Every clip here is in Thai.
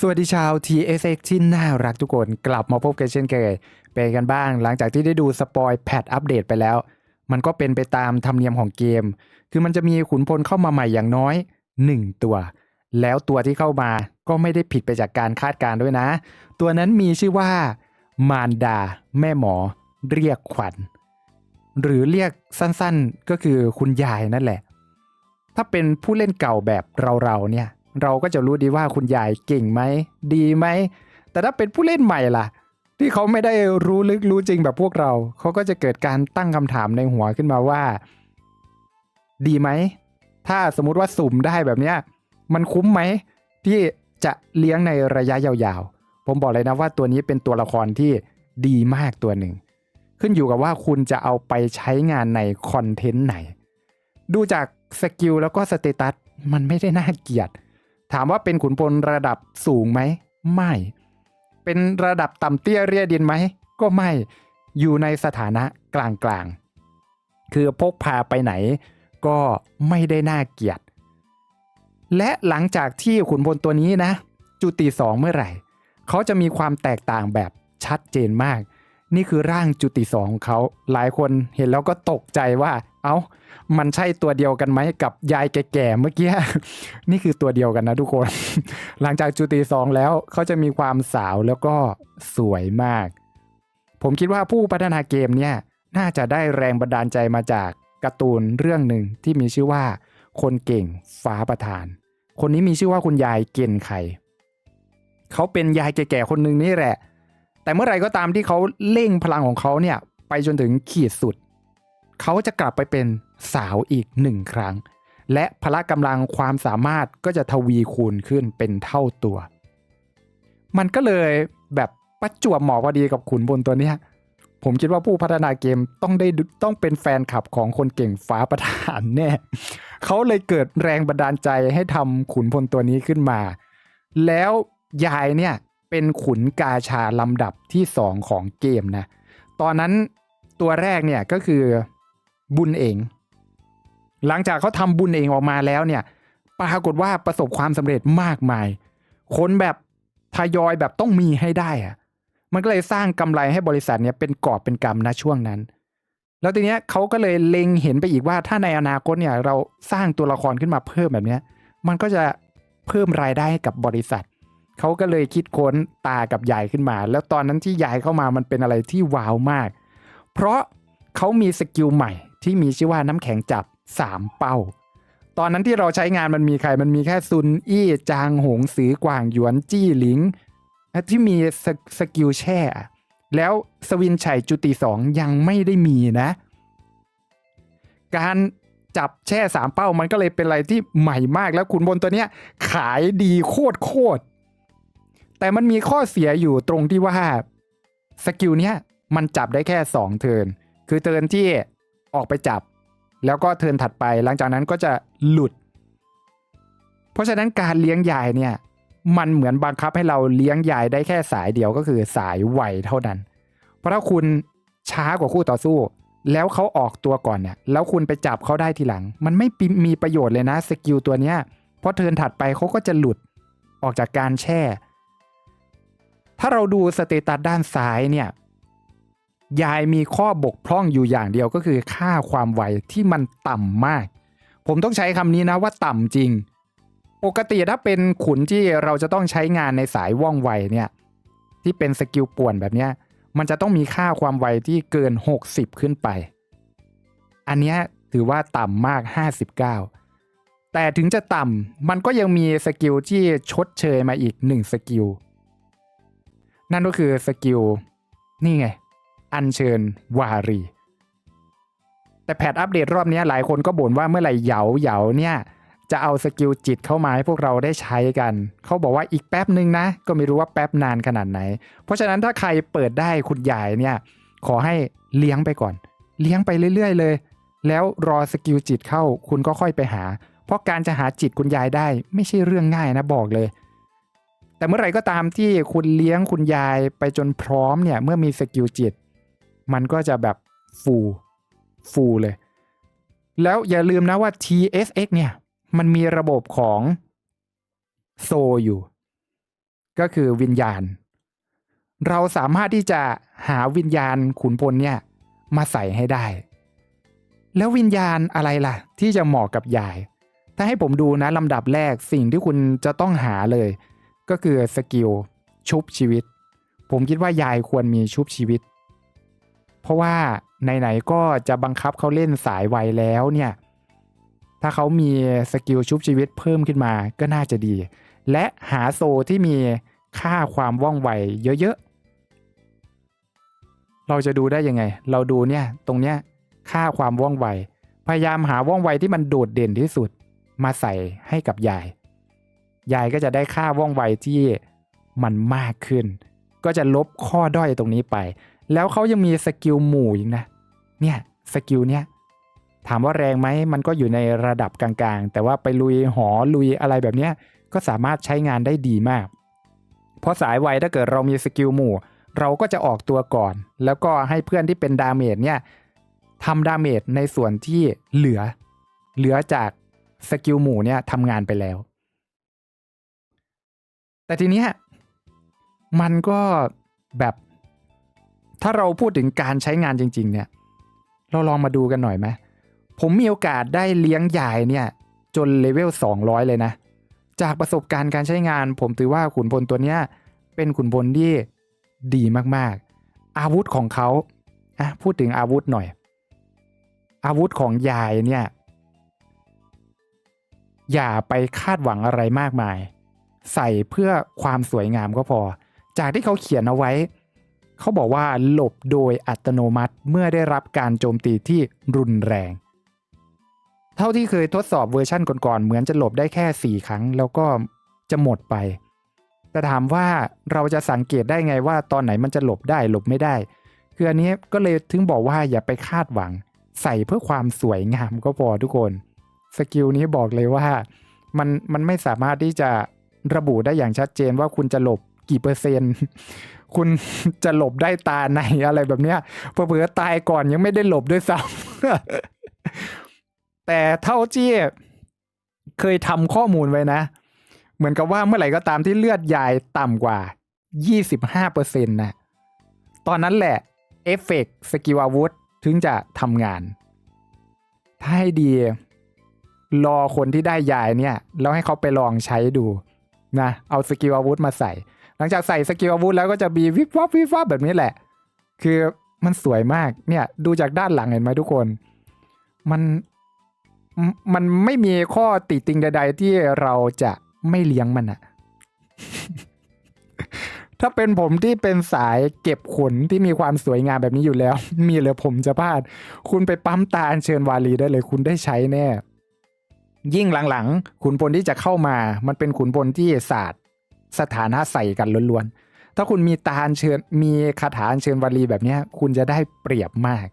สวัสดีชาว TSX ที่น่ารักทุกคนกลับมาพบกันเช่นเคยเป็นกันบ้าง หลังจากที่ได้ดูสปอยแพทอัปเดตไปแล้ว มันก็เป็นไปตามธรรมเนียมของเกม คือมันจะมีขุนพลเข้ามาใหม่อย่างน้อย 1 ตัว แล้วตัวที่เข้ามาก็ไม่ได้ผิดไปจากการคาดการ์ด้วยนะ ตัวนั้นมีชื่อว่า มารดา แม่หมอ เรียกขวัญ หรือเรียกสั้นๆก็คือคุณยายนั่นแหละ ถ้าเป็นผู้เล่นเก่าแบบเราๆเนี่ย เราก็จะรู้ดีว่าคุณยายเก่งไหมดีไหมแต่ถ้าเป็นผู้เล่นใหม่ล่ะ ที่เขาไม่ได้รู้ลึกรู้จริงแบบพวกเราเขาก็จะเกิดการตั้งคำถามในหัวขึ้นมาว่า ดีไหมถ้าสมมุติว่าสุ่มได้แบบเนี้ยมันคุ้มไหมที่จะเลี้ยงในระยะยาวๆ ผมบอกเลยนะว่าตัวนี้เป็นตัวละครที่ดีมากตัวหนึ่ง ขึ้นอยู่กับว่าคุณจะเอาไปใช้งานในคอนเทนต์ไหน ดูจากสกิลแล้วก็สเตตัสมันไม่ได้น่าเกลียด ถามว่าเป็นขุนพลระดับสูงไหม ไม่ เป็นระดับต่ำเตี้ยเรียดินไหม ก็ไม่ อยู่ในสถานะกลางๆ คือพกพาไปไหน ก็ไม่ได้น่าเกลียด และหลังจากที่ขุนพลตัวนี้นะ จุติสองเมื่อไหร่ เขาจะมีความแตกต่างแบบชัดเจนมาก นี่คือร่างจุติสองของเขา หลายคนเห็นแล้วก็ตกใจว่า เอา้ามันใช่ตัวเดียวกันไหมกับยายแก่ๆเมื่อกี้ นี่คือตัวเดียวกันนะทุกคน หลังจากจุติสองแล้วเขาจะมีความสาวแล้วก็สวยมาก ผมคิดว่าผู้พัฒนาเกมเนี่ย น่าจะได้แรงบันดาลใจมาจากการ์ตูนเรื่องหนึ่งที่มีชื่อว่า คนเก่งฟ้าประธาน คนนี้มีชื่อว่าคุณยายเกณฑ์ไข่เขาเป็นยายแก่ๆคนหนึ่งนี่แหละ แต่เมื่อไรก็ตามที่เขาเร่งพลังของเขาเนี่ย ไปจนถึงขีดสุด เขาจะกลับไปเป็นสาวอีกหนึ่งครั้ง และพละกำลังความสามารถก็จะทวีคูณขึ้นเป็นเท่าตัว มันก็เลยแบบประจวบเหมาะพอดีกับขุนบนตัวเนี้ยผมคิดว่าผู้พัฒนาเกมต้องได้ต้องเป็นแฟนคลับของคนเก่งฟ้าประธานแน่เขาเลยเกิดแรงบันดาลใจให้ทำขุนพลตัวนี้ขึ้นมา แล้วยายเนี่ยเป็นขุนกาชาลำดับที่สองของเกมนะ ตอนนั้นตัวแรกเนี่ยก็คือ บุญเอง หลังจากเขาทำบุญเองออกมาแล้วเนี่ยปรากฏว่าประสบความสำเร็จมากมาย คนแบบทยอยแบบต้องมีให้ได้อะมันก็เลยสร้างกำไรให้บริษัทเนี่ยเป็นกอบเป็นกำนะช่วงนั้น แล้วทีเนี้ยเขาก็เลยเล็งเห็นไปอีกว่าถ้าในอนาคตเนี่ยเราสร้างตัวละครขึ้นมาเพิ่มแบบเนี้ย มันก็จะเพิ่มรายได้ให้กับบริษัทเขาก็เลยคิดค้นตากับยายขึ้นมา แล้วตอนนั้นที่ยายเข้ามามันเป็นอะไรที่ว้าวมาก เพราะเขามีสกิลใหม่ ที่มีชื่อว่าน้ำแข็งจับ 3 เป้า ตอนนั้นที่เราใช้งานมันมีใครมันมีแค่ซุนอี้จางหงสือกวางหยวนจี้หลิง ที่มีสสกิลแช่ แล้วสวินไฉจุติสองยังไม่ได้มีนะ การจับแช่สามเป้ามันก็เลยเป็นอะไรที่ใหม่มากแล้วขุนบนตัวเนี้ยขายดีโคตรโคตรแต่มันมีข้อเสียอยู่ตรงที่ว่าสกิลเนี้ยมันจับได้แค่ 2 เทิร์นคือเทิร์นที่ ออกไปจับ แล้วก็เทินถัดไป หลังจากนั้นก็จะหลุด เพราะฉะนั้นการเลี้ยงยายเนี่ย มันเหมือนบังคับให้เราเลี้ยงยายได้แค่สายเดียวก็คือสายไวเท่านั้น เพราะถ้าคุณช้ากว่าคู่ต่อสู้ แล้วเขาออกตัวก่อนเนี่ย แล้วคุณไปจับเขาได้ทีหลัง มันไม่มีประโยชน์เลยนะสกิลตัวเนี้ยเพราะเทินถัดไปเขาก็จะหลุดออกจากการแช่ ถ้าเราดูสเตตัสด้านซ้ายเนี่ย ยายมีข้อบกพร่องอยู่อย่างเดียวก็คือค่าความไวที่มันต่ำมาก ผมต้องใช้คำนี้นะว่าต่ำจริง ปกติถ้าเป็นขุนที่เราจะต้องใช้งานในสายว่องไวเนี่ยที่เป็นสกิลป่วนแบบเนี้ยมันจะต้องมีค่าความไวที่เกิน 60 ขึ้นไป อันนี้ถือว่าต่ำมาก 59 แต่ถึงจะต่ำมันก็ยังมีสกิลที่ชดเชยมาอีก 1 สกิล นั่นก็คือสกิลนี่ไง อัญเชิญวารี แต่แพทอัปเดตรอบนี้หลายคนก็บ่นว่าเมื่อไหร่เหยาเหยาเนี่ยจะเอาสกิลจิตเข้ามาให้พวกเราได้ใช้กัน เขาบอกว่าอีกแป๊บหนึ่งนะ ก็ไม่รู้ว่าแป๊บนานขนาดไหน เพราะฉะนั้นถ้าใครเปิดได้คุณยายเนี่ย ขอให้เลี้ยงไปก่อน เลี้ยงไปเรื่อยๆเลย แล้วรอสกิลจิตเข้าคุณก็ค่อยไปหา เพราะการจะหาจิตคุณยายได้ ไม่ใช่เรื่องง่ายนะบอกเลย แต่เมื่อไหร่ก็ตามที่คุณเลี้ยงคุณยายไปจนพร้อมเนี่ย เมื่อมีสกิลจิต มันก็จะแบบฟูฟูเลย แล้วอย่าลืมนะว่า TSX เนี่ย มันมีระบบของโซอยู่ ก็คือวิญญาณ เราสามารถที่จะหาวิญญาณขุนพลเนี่ย มาใส่ให้ได้ แล้ววิญญาณอะไรล่ะ ที่จะเหมาะกับยาย ถ้าให้ผมดูนะลำดับแรกสิ่งที่คุณจะต้องหาเลย ก็คือสกิลชุบชีวิต ผมคิดว่ายายควรมีชุบชีวิต เพราะว่าไหนๆก็จะบังคับเขาเล่นสายไวแล้วเนี่ย ถ้าเขามีสกิลชุบชีวิตเพิ่มขึ้นมาก็น่าจะดี และหาโซที่มีค่าความว่องไวเยอะๆ เราจะดูได้ยังไง เราดูเนี่ยตรงเนี้ยค่าความว่องไว พยายามหาว่องไวที่มันโดดเด่นที่สุดมาใส่ให้กับยาย ยายก็จะได้ค่าว่องไวที่มันมากขึ้น ก็จะลบข้อด้อยตรงนี้ไป แล้วเขายังมีสกิลหมู่อีกนะ เนี่ยสกิลเนี้ยถามว่าแรงไหมมันก็อยู่ในระดับกลางๆ แต่ว่าไปลุยหอลุยอะไรแบบเนี้ยก็สามารถใช้งานได้ดีมาก เพราะสายไวถ้าเกิดเรามีสกิลหมู่ เราก็จะออกตัวก่อน แล้วก็ให้เพื่อนที่เป็นดาเมจเนี่ยทำดาเมจในส่วนที่เหลือ เหลือจากสกิลหมู่เนี่ยทำงานไปแล้ว แต่ทีเนี้ยมันก็แบบ ถ้าเราพูดถึงการใช้งานจริง ๆ เนี่ย เราลองมาดูกันหน่อยไหมผมมีโอกาสได้เลี้ยงยายเนี่ย จนเลเวล 200 เลยนะ จากประสบการณ์การใช้งาน ผมถือว่าขุนพลตัวเนี้ยเป็นขุนพลที่ดีมากๆ อาวุธของเขาอะพูดถึงอาวุธหน่อย อาวุธของยายเนี่ย อย่าไปคาดหวังอะไรมากมาย ใส่เพื่อความสวยงามก็พอ จากที่เขาเขียนเอาไว้ เขาบอกว่าหลบโดยอัตโนมัติเมื่อได้รับการโจมตีที่รุนแรง เท่าที่เคยทดสอบเวอร์ชั่นก่อนๆ เหมือนจะหลบได้แค่ 4 ครั้ง แล้วก็จะหมดไป แต่ถามว่าเราจะสังเกตได้ไงว่าตอนไหนมันจะหลบได้หลบไม่ได้ คืออันนี้ก็เลยถึงบอกว่าอย่าไปคาดหวัง ใส่เพื่อความสวยงามก็พอทุกคน สกิลนี้บอกเลยว่ามันมันไม่สามารถที่จะระบุได้อย่างชัดเจนว่าคุณจะหลบกี่เปอร์เซ็นต์ คุณจะหลบได้ตาในอะไรแบบเนี้ยเผื่อตายก่อนยังไม่ได้หลบด้วยซ้ำแต่เท่าที่เคยทำข้อมูลไว้นะ เหมือนกับว่าเมื่อไหร่ก็ตามที่เลือดยายต่ำกว่า 25%นะตอนนั้นแหละเอฟเฟกต์สกิลอาวุธถึงจะทำงาน ถ้าให้ดี รอคนที่ได้ยายเนี่ย แล้วให้เขาไปลองใช้ดูนะ เอาสกิลอาวุธมาใส่ หลังจากใส่สกิลอาวุธแล้วก็จะมีวิบวับวิบวับแบบนี้แหละ คือมันสวยมากเนี่ยดูจากด้านหลังเห็นไหมทุกคน มันมันไม่มีข้อติติงใด ๆ ที่เราจะไม่เลี้ยงมันอะถ้าเป็นผมที่เป็นสายเก็บขนที่มีความสวยงามแบบนี้อยู่แล้ว มีเหรือผมจะพลาด คุณไปปั๊มตาอัญเชิญวาลีได้เลย คุณได้ใช้แน่ ยิ่งหลังๆขุนพลที่จะเข้ามา มันเป็นขุนพลที่ศาสตร์ สถานะใส่กันล้วนๆ ถ้าคุณมีตาเชิญมีคาถาเชิญวลีแบบนี้คุณจะได้เปรียบมาก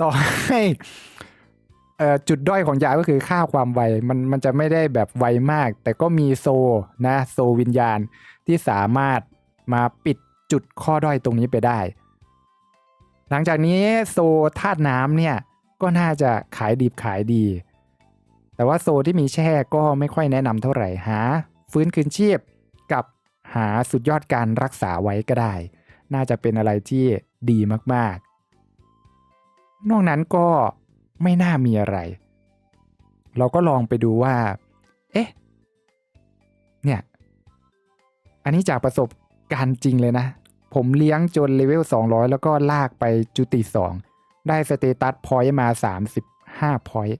ต่อให้จุดด้อยของยาก็คือค่าความไวมันมันจะไม่ได้แบบไวมาก แต่ก็มีโซนะโซวิญญาณที่สามารถมาปิดจุดข้อด้อยตรงนี้ไปได้ หลังจากนี้โซธาตุน้ำเนี่ยก็น่าจะขายดีขายดี แต่ว่าโซที่มีแช่ก็ไม่ค่อยแนะนำเท่าไหร่หา ฟื้นคืนชีพกับหาสุดยอดการรักษาไว้ก็ได้ น่าจะเป็นอะไรที่ดีมากๆ นอกนั้นก็ไม่น่ามีอะไร เราก็ลองไปดูว่า เอ๊ะ เนี่ย อันนี้จากประสบการณ์จริงเลยนะ ผมเลี้ยงจนเลเวล 200 แล้วก็ลากไปจุติ 2 ได้สเตตัสพอยต์มา 35พอยต์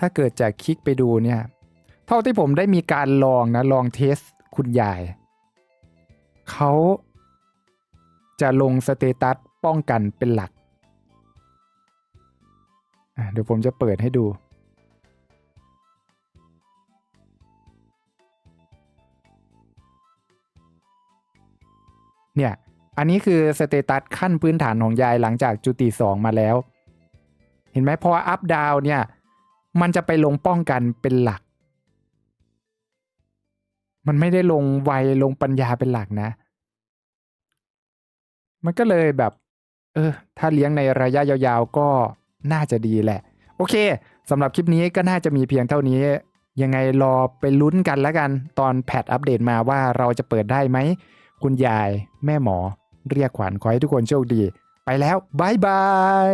ถ้าเกิดจะคลิกไปดูเนี่ย เท่าที่ผมได้มีการลองนะ ลองเทสคุณยาย เขาจะลงสเตตัสป้องกันเป็นหลัก เดี๋ยวผมจะเปิดให้ดู เนี่ย อันนี้คือสเตตัสขั้นพื้นฐานของยายหลังจากจุติ 2 มาแล้ว เห็นไหมพออัพดาวเนี่ย มันจะไปลงป้องกันเป็นหลัก มันไม่ได้ลงไวลงปัญญาเป็นหลักนะ มันก็เลยแบบ เออ ถ้าเลี้ยงในระยะยาวๆก็น่าจะดีแหละ โอเคสำหรับคลิปนี้ก็น่าจะมีเพียงเท่านี้ ยังไงรอไปลุ้นกันแล้วกัน ตอนแพทอัปเดตมาว่าเราจะเปิดได้ไหม คุณยาย แม่หมอ เรียกขวัญขอให้ทุกคนโชคดี ไปแล้วบายบาย